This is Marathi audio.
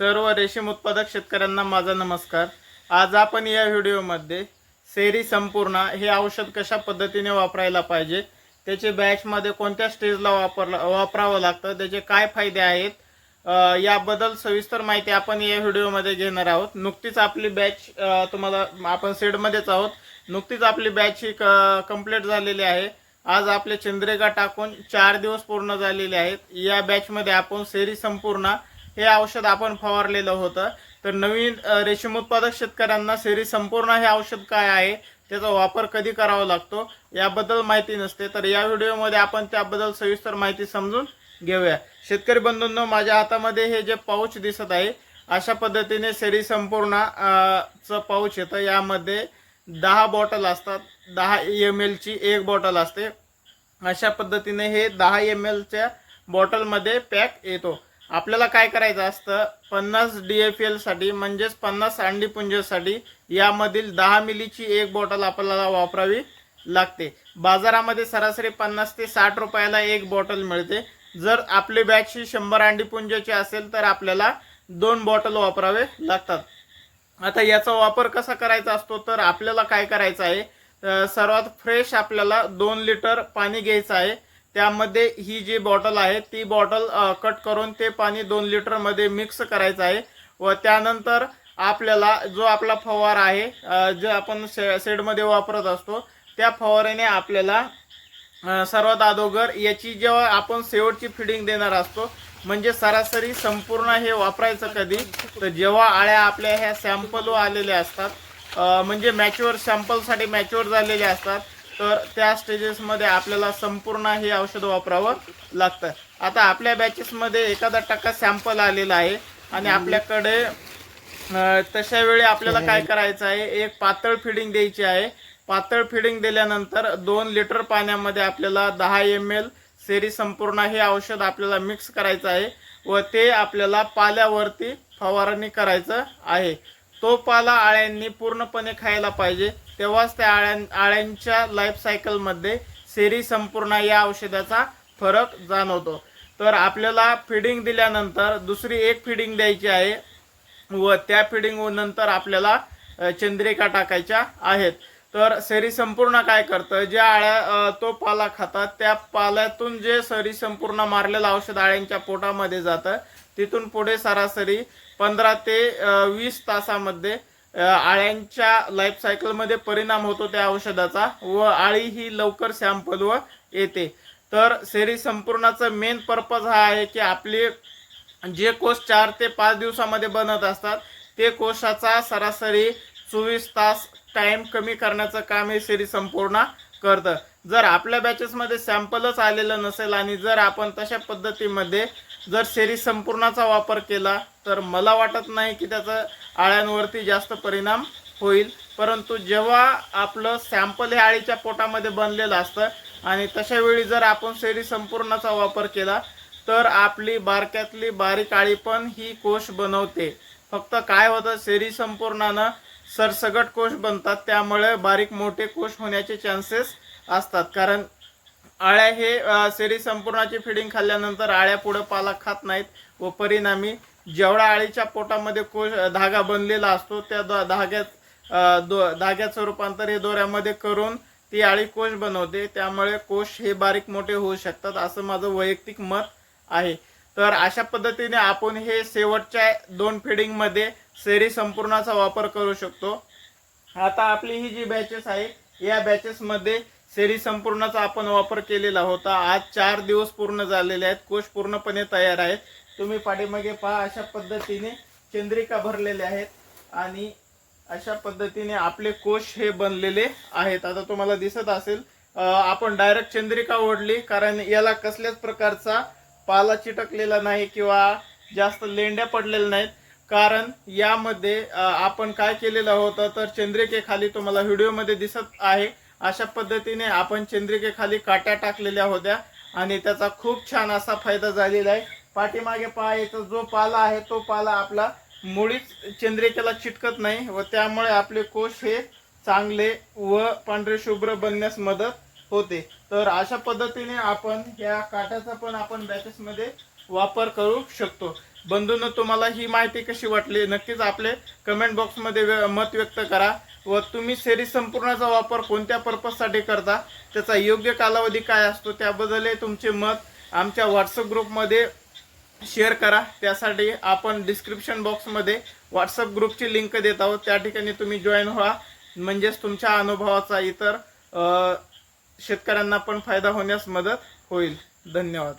सर्व रेशीम उत्पादक शेतकऱ्यांना माझा नमस्कार. आज आपण या व्हिडिओमध्ये सेरी संपूर्ण हे औषध कशा पद्धतीने वापरायला पाहिजे त्याचे बॅचमध्ये कोणत्या स्टेजला वापरला वापरावं लागतं त्याचे काय फायदे आहेत याबद्दल सविस्तर माहिती आपण या व्हिडिओमध्ये घेणार आहोत. नुकतीच आपली बॅच तुम्हाला आपण सेडमध्येच आहोत. नुकतीच आपली बॅच ही क कंप्लीट झालेली आहे. आज आपले चंद्रेगा टाकून चार दिवस पूर्ण झालेले आहेत. या बॅचमध्ये आपण सेरी संपूर्ण हे औषध आपण फवारलेलं होतं. तर नवीन रेशीम उत्पादक शेतकऱ्यांना सेरी संपूर्ण हे औषध काय आहे त्याचा वापर कधी करावा लागतो याबद्दल माहिती नसते. तर या व्हिडिओमध्ये आपण त्याबद्दल सविस्तर माहिती समजून घेऊया. शेतकरी बंधूंनो माझ्या हातामध्ये हे जे पाऊच दिसत आहे अशा पद्धतीने सेरी संपूर्ण चं पाऊच येतं. यामध्ये दहा बॉटल असतात. दहा एम एलची एक बॉटल असते. अशा पद्धतीने हे दहा एम एलच्या बॉटलमध्ये पॅक येतो. आपल्याला काय करायचं असतं? पन्नास डी एफ एलसाठी म्हणजेच पन्नास अंडीपुंजेसाठी यामधील दहा मिलीची एक बॉटल आपल्याला वापरावी लागते. बाजारामध्ये सरासरी पन्नास ते साठ रुपयाला एक बॉटल मिळते. जर आपली बॅच ही शंभर अंडीपुंजेची असेल तर आपल्याला दोन बॉटल वापरावे लागतात. आता याचा वापर कसा करायचा असतो? तर आपल्याला काय करायचं आहे? सर्वात फ्रेश आपल्याला दोन लिटर पाणी घ्यायचं आहे. त्यामध्ये ही जी बॉटल आहे ती बॉटल कट करून ते पाणी दोन लिटरमध्ये मिक्स करायचं आहे. व त्यानंतर आपल्याला जो आपला फवारा आहे जे जो आपण शे शेडमध्ये वापरत असतो त्या फवाऱ्याने आपल्याला सर्वात अगोदर याची जेव्हा आपण शेवटची फिडिंग देणार असतो म्हणजे सरासरी संपूर्ण हे वापरायचं कधी तर जेव्हा आळ्या आपल्या ह्या सॅम्पल आलेल्या असतात म्हणजे मॅच्युअर सॅम्पलसाठी मॅच्युअर झालेल्या असतात तर त्या स्टेजेसमध्ये आपल्याला संपूर्ण हे औषध वापरावं लागतं. आता आपल्या बॅचेसमध्ये एखादा टक्का सॅम्पल आलेला आहे आणि आपल्याकडे तशा वेळी आपल्याला काय करायचं आहे? एक पातळ फिडिंग द्यायची आहे. पातळ फिडिंग दिल्यानंतर दोन लिटर पाण्यामध्ये आपल्याला दहा एम एल सेरी संपूर्ण हे औषध आपल्याला मिक्स करायचं आहे व ते आपल्याला पाल्यावरती फवारणी करायचं आहे. तो पाला आळ्यांनी पूर्णपणे खायला पाहिजे. तेव्हाच त्या आळ्यां आळ्यांच्या लाईफ सायकलमध्ये सेरी संपूर्ण या औषधाचा फरक जाणवतो. तर आपल्याला फिडिंग दिल्यानंतर दुसरी एक फिडिंग द्यायची आहे व त्या फिडिंग नंतर आपल्याला चंद्रिका टाकायच्या आहेत. तर सरी संपूर्ण काय करतं? ज्या आळ्या तो पाला खातात त्या पाल्यातून जे सरी संपूर्ण मारलेलं औषध आळ्यांच्या पोटामध्ये जातं तिथून पुढे सरासरी पंधरा ते वीस तासामध्ये आळ्यांच्या लाईफ सायकलमध्ये परिणाम होतो त्या औषधाचा व आळी ही लवकर सॅम्पल व येते. तर सेरी संपूर्णाचं मेन पर्पज हा आहे की आपले जे कोष चार ते पाच दिवसामध्ये बनत असतात ते कोशाचा सरासरी चोवीस तास टाईम कमी करण्याचं काम हे सेरी संपूर्ण करतं. जर आपल्या बॅचेसमध्ये सॅम्पलच आलेलं नसेल आणि जर आपण तशा पद्धतीमध्ये जर सेरी संपूर्णाचा वापर केला तर मला वाटत नाही की त्याचा आळ्यांवरती जास्त परिणाम होईल. परंतु जेव्हा आपलं सॅम्पल हे आळीच्या पोटामध्ये बनलेलं असतं आणि तशा वेळी जर आपण सेरी संपूर्णाचा वापर केला तर आपली बारक्यातली बारीक आळी पण ही कोश बनवते. फक्त काय होतं सेरी संपूर्णानं सरसगट कोश बनतात त्यामुळे बारीक मोठे कोश होण्याचे चान्सेस असतात. कारण आळ्या हे सेरी संपूर्णाची फिडिंग खाल्ल्यानंतर आळ्या पुढं पालक खात नाहीत व परिणामी जेवढा आळीच्या पोटामध्ये कोश धागा बनलेला असतो त्या धाग्यात दो धाग्याचं रूपांतर हे दोऱ्यामध्ये करून ती आळी कोश बनवते. त्यामुळे कोश हे बारीक मोठे होऊ शकतात असं माझं वैयक्तिक मत आहे. तर अशा पद्धतीने आपण हे शेवटच्या दोन फिडिंगमध्ये सेरी संपूर्णाचा वापर करू शकतो. आता आपली ही जी बॅचेस आहे या बॅचेसमध्ये सेरी संपूर्णाचा आपण वापर केलेला होता. आज चार दिवस पूर्ण झालेले आहेत. कोश पूर्णपणे तयार आहेत तुम्ही पाठीमागे पहा अशा पद्धतीने चंद्रिका भरलेल्या आहेत आणि अशा पद्धतीने आपले कोश हे बनलेले आहेत. आता तुम्हाला दिसत असेल आपण डायरेक्ट चंद्रिका ओढली कारण याला कसल्याच प्रकारचा पाला चिटकलेला नाही किंवा जास्त लेंड्या पडलेल्या नाहीत. कारण यामध्ये आपण काय केलेलं होतं तर चंद्रिकेखाली तुम्हाला व्हिडिओमध्ये दिसत आहे. अशा पद्धतीने आपण चंद्रिकेखाली काट्या टाकलेल्या होत्या आणि त्याचा खूप छान असा फायदा झालेला आहे. पाठीमागे पाहायचा जो पाला आहे तो पाला आपला मुळीच चंद्रिकेला चिटकत नाही व त्यामुळे आपले कोश हे चांगले व पांढरे शुभ्र बनण्यास मदत होते. तर अशा पद्धतीने आपण या काट्याचा पण आपण बॅचेसमध्ये वापर करू शकतो. बंधूंनो तुम्हाला ही माहिती कशी वाटली? नक्कीच आपले कमेंट बॉक्समध्ये व्य- मत व्यक्त करा व तुम्ही सेरी संपूर्णाचा वापर कोणत्या पर्पजसाठी करता त्याचा योग्य कालावधी काय असतो त्याबद्दल तुमचे मत आमच्या व्हॉट्सअप ग्रुपमध्ये शेअर करा. त्यासाठी आपण डिस्क्रिप्शन बॉक्समध्ये व्हॉट्सअप ग्रुपची लिंक देत आहोत. त्या ठिकाणी तुम्ही जॉईन व्हा. म्हणजेच तुमच्या अनुभवाचा इतर शेतकऱ्यांना पण फायदा होण्यास मदत होईल. धन्यवाद.